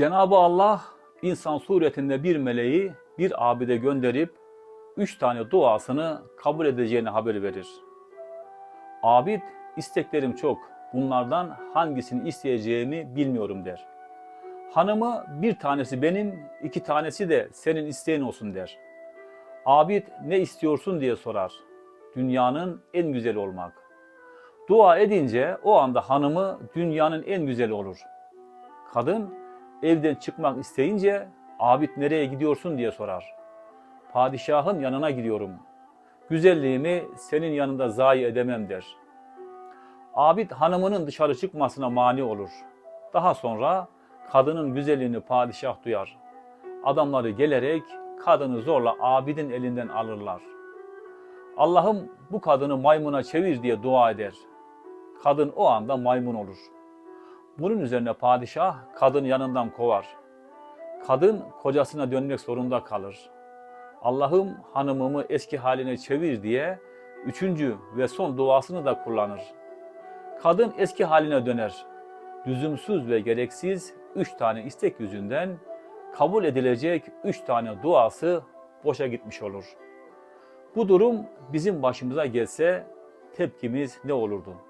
Cenab-ı Allah insan suretinde bir meleği bir abide gönderip üç tane duasını kabul edeceğini haber verir. Abid isteklerim çok. Bunlardan hangisini isteyeceğimi bilmiyorum der. Hanımı bir tanesi benim, iki tanesi de senin isteğin olsun der. Abid ne istiyorsun diye sorar. Dünyanın en güzeli olmak. Dua edince o anda hanımı dünyanın en güzeli olur. Kadın evden çıkmak isteyince abid nereye gidiyorsun diye sorar. Padişahın yanına gidiyorum. Güzelliğimi senin yanında zayi edemem der. Abid hanımının dışarı çıkmasına mani olur. Daha sonra kadının güzelliğini padişah duyar. Adamları gelerek kadını zorla abidin elinden alırlar. Allah'ım bu kadını maymuna çevir diye dua eder. Kadın o anda maymun olur. Bunun üzerine padişah kadın yanından kovar. Kadın kocasına dönmek zorunda kalır. Allah'ım hanımımı eski haline çevir diye üçüncü ve son duasını da kullanır. Kadın eski haline döner. Lüzumsuz ve gereksiz üç tane istek yüzünden kabul edilecek üç tane duası boşa gitmiş olur. Bu durum bizim başımıza gelse tepkimiz ne olurdu?